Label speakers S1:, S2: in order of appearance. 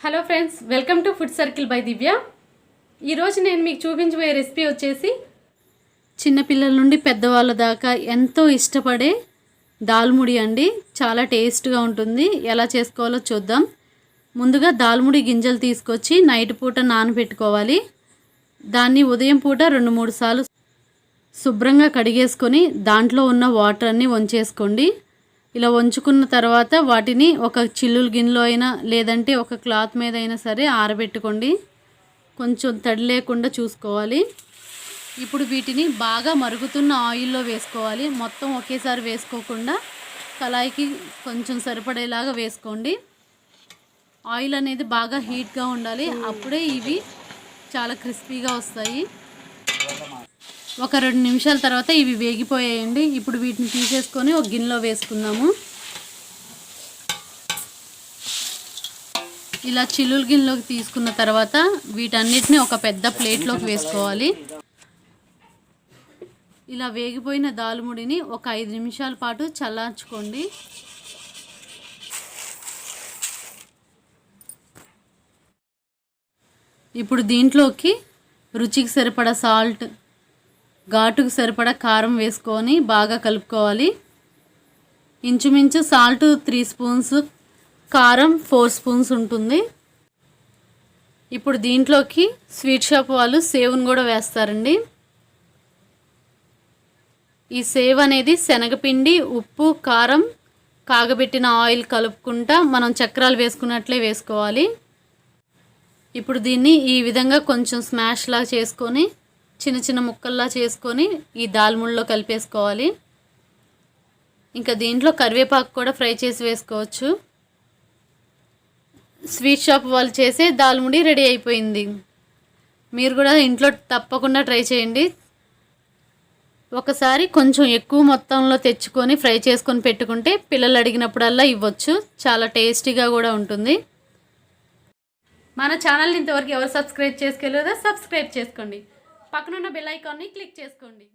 S1: Hello friends welcome to food circle by Divya. ఈరోజు నేను మీకు చూపించబోయే రెసిపీ వచ్చేసి చిన్నపిల్లల నుండి పెద్దవాళ్ళ దాకా ఎంతో ఇష్టపడే దాల్ముడి అండి. చాలా టేస్ట్గా ఉంటుంది. ఎలా చేసుకోవాలో చూద్దాం. ముందుగా దాల్ముడి గింజలు తీసుకొచ్చి నైట్ పూట నానబెట్టుకోవాలి. దాన్ని ఉదయం పూట రెండు మూడు సార్లు శుభ్రంగా కడిగేసుకొని దాంట్లో ఉన్న వాటర్ అన్నీ వంచేసుకోండి. ఇలా వంచుకున్న తర్వాత వాటిని ఒక చిల్లుల గిన్నెలో అయినా లేదంటే ఒక క్లాత్ మీద అయినా సరే ఆరబెట్టుకోండి. కొంచెం తడి లేకుండా చూసుకోవాలి. ఇప్పుడు వీటిని బాగా మరుగుతున్న ఆయిల్లో వేసుకోవాలి. మొత్తం ఒకేసారి వేసుకోకుండా కళాయికి కొంచెం సరిపడేలాగా వేసుకోండి. ఆయిల్ అనేది బాగా హీట్గా ఉండాలి. అప్పుడే ఇవి చాలా క్రిస్పీగా వస్తాయి. ఒక రెండు నిమిషాల తర్వాత ఇవి వేగిపోయాయండి. ఇప్పుడు వీటిని తీసేసుకొని ఒక గిన్నెలో వేసుకుందాము. ఇలా చిల్లుల గిన్నెలోకి తీసుకున్న తర్వాత వీటన్నిటిని ఒక పెద్ద ప్లేట్లోకి వేసుకోవాలి. ఇలా వేగిపోయిన దాల్ముడిని ఒక ఐదు నిమిషాల పాటు చల్లార్చుకోండి. ఇప్పుడు దీంట్లోకి రుచికి సరిపడా సాల్ట్ ఘాటుకు సరిపడా కారం వేసుకొని బాగా కలుపుకోవాలి. ఇంచుమించు సాల్ట్ త్రీ స్పూన్స్ కారం ఫోర్ స్పూన్స్ ఉంటుంది. ఇప్పుడు దీంట్లోకి స్వీట్ షాప్ వాళ్ళు సేవ్ను కూడా వేస్తారండి. ఈ సేవ్ అనేది శనగపిండి ఉప్పు కారం కాగబెట్టిన ఆయిల్ కలుపుకుంటా మనం చక్రాలు వేసుకున్నట్లే వేసుకోవాలి. ఇప్పుడు దీన్ని ఈ విధంగా కొంచెం స్మాష్లా చేసుకొని చిన్న చిన్న ముక్కల్లా చేసుకొని ఈ దాల్ముల్లో కలిపేసుకోవాలి. ఇంకా దీంట్లో కరివేపాకు కూడా ఫ్రై చేసి వేసుకోవచ్చు. స్వీట్ షాప్ వాళ్ళు చేసే దాల్ముడి రెడీ అయిపోయింది. మీరు కూడా ఇంట్లో తప్పకుండా ట్రై చేయండి. ఒకసారి కొంచెం ఎక్కువ మొత్తంలో తెచ్చుకొని ఫ్రై చేసుకొని పెట్టుకుంటే పిల్లలు అడిగినప్పుడల్లా ఇవ్వచ్చు. చాలా టేస్టీగా కూడా ఉంటుంది. మన ఛానల్ని ఇంతవరకు ఎవరు సబ్స్క్రైబ్ చేసుకోలేదో సబ్స్క్రైబ్ చేసుకోండి. పక్కనున్న బెల్ ఐకాన్ని క్లిక్ చేసుకోండి.